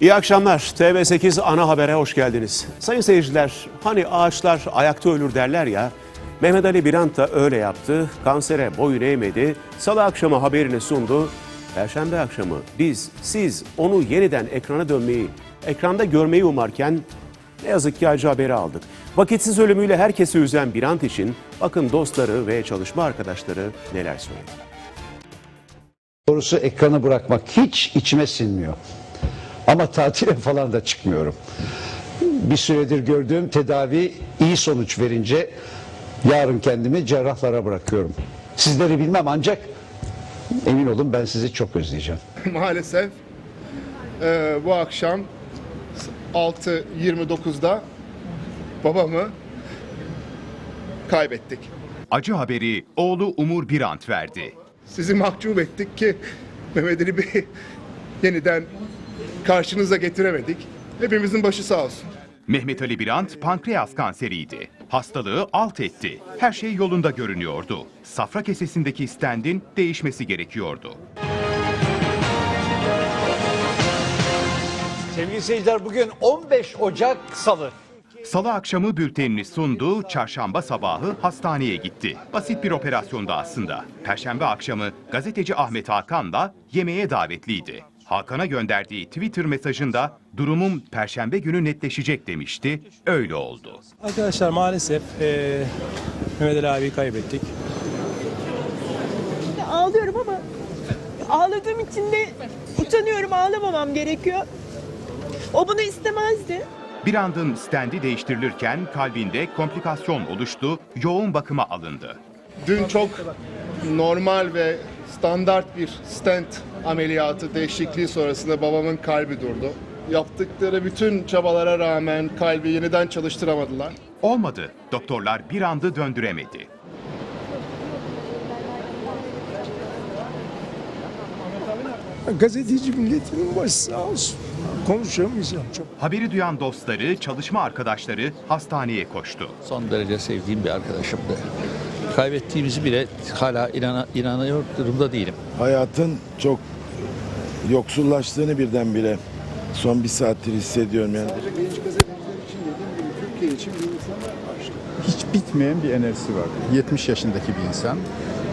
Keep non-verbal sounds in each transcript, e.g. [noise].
İyi akşamlar. TV8 ana habere hoş geldiniz. Sayın seyirciler, hani ağaçlar ayakta ölür derler ya. Mehmet Ali Birant da öyle yaptı. Kansere boyun eğmedi. Salı akşamı haberini sundu. Perşembe akşamı biz, siz onu yeniden ekrana dönmeyi, ekranda görmeyi umarken ne yazık ki acı haberi aldık. Vakitsiz ölümüyle herkesi üzen Birant için bakın dostları ve çalışma arkadaşları neler söyledi. Doğrusu ekranı bırakmak hiç içime sinmiyor. Ama tatile falan da çıkmıyorum. Bir süredir gördüğüm tedavi iyi sonuç verince yarın kendimi cerrahlara bırakıyorum. Sizleri bilmem ancak emin olun ben sizi çok özleyeceğim. [laughs] maalesef e, bu akşam 6.29'da babamı kaybettik. Acı haberi oğlu Umur Birant verdi. Sizi mahcup ettik ki Mehmet Ali Bey'i yeniden karşınıza getiremedik. Hepimizin başı sağ olsun. Mehmet Ali Birant pankreas kanseriydi. Hastalığı alt etti. Her şey yolunda görünüyordu. Safra kesesindeki stendin değişmesi gerekiyordu. Sevgili seyirciler bugün 15 Ocak Salı. Salı akşamı bültenini sundu, çarşamba sabahı hastaneye gitti. Basit bir operasyonda aslında. Perşembe akşamı gazeteci Ahmet Hakan'la yemeğe davetliydi. Hakan'a gönderdiği Twitter mesajında durumum perşembe günü netleşecek demişti. Öyle oldu. Arkadaşlar maalesef eee Mehmet Ali abiyi kaybettik. Ağlıyorum ama ağladığım için de utanıyorum ağlamamam gerekiyor. O bunu istemezdi. Bir andın stendi değiştirilirken kalbinde komplikasyon oluştu, yoğun bakıma alındı. Dün çok normal ve standart bir stent ameliyatı değişikliği sonrasında babamın kalbi durdu. Yaptıkları bütün çabalara rağmen kalbi yeniden çalıştıramadılar. Olmadı. Doktorlar bir andı döndüremedi. Gazeteci milletinin başı sağ olsun. Konuşamayacağım çok. Haberi duyan dostları, çalışma arkadaşları hastaneye koştu. son derece sevdiğim bir arkadaşımdı. Kaybettiğimizi bile hala inana, inanıyor durumda değilim. hayatın çok yoksullaştığını birdenbire son bir saattir hissediyorum yani. hiç bitmeyen bir enerjisi var. 70 yaşındaki bir insan.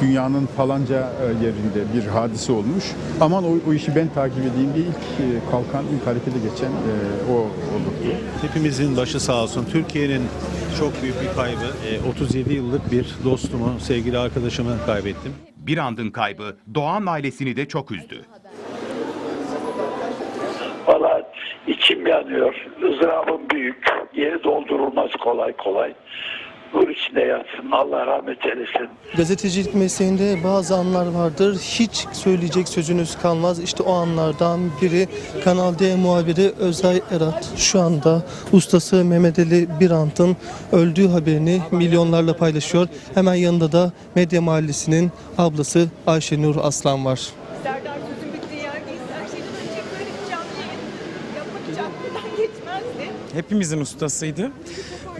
Dünyanın falanca e, yerinde bir hadise olmuş. Aman o, o işi ben takip edeyim diye ilk e, kalkan, ilk harekete geçen e, o olurdu. Hepimizin başı sağ olsun. Türkiye'nin çok büyük bir kaybı. Ee, 37 yıllık bir dostumu, sevgili arkadaşımı kaybettim. Bir andın kaybı Doğan ailesini de çok üzdü. Valla içim yanıyor. ızdırabım büyük. Yeri doldurulmaz kolay kolay. Nur içinde yatsın. Allah rahmet eylesin. Gazetecilik mesleğinde bazı anlar vardır. Hiç söyleyecek sözünüz kalmaz. İşte o anlardan biri Kanal D muhabiri Özay Erat. Şu anda ustası Mehmet Ali Birant'ın öldüğü haberini milyonlarla paylaşıyor. Hemen yanında da Medya Mahallesi'nin ablası Ayşenur Aslan var. Hepimizin ustasıydı.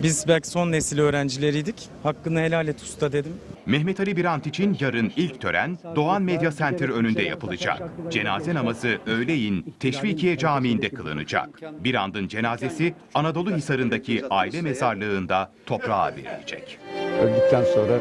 Biz belki son nesil öğrencileriydik. Hakkını helal et usta dedim. Mehmet Ali Birant için yarın ilk tören Doğan Medya Center önünde yapılacak. Cenaze namazı öğleyin Teşvikiye Camii'nde kılınacak. Birant'ın cenazesi Anadolu Hisarı'ndaki aile mezarlığında toprağa verilecek. Öldükten sonra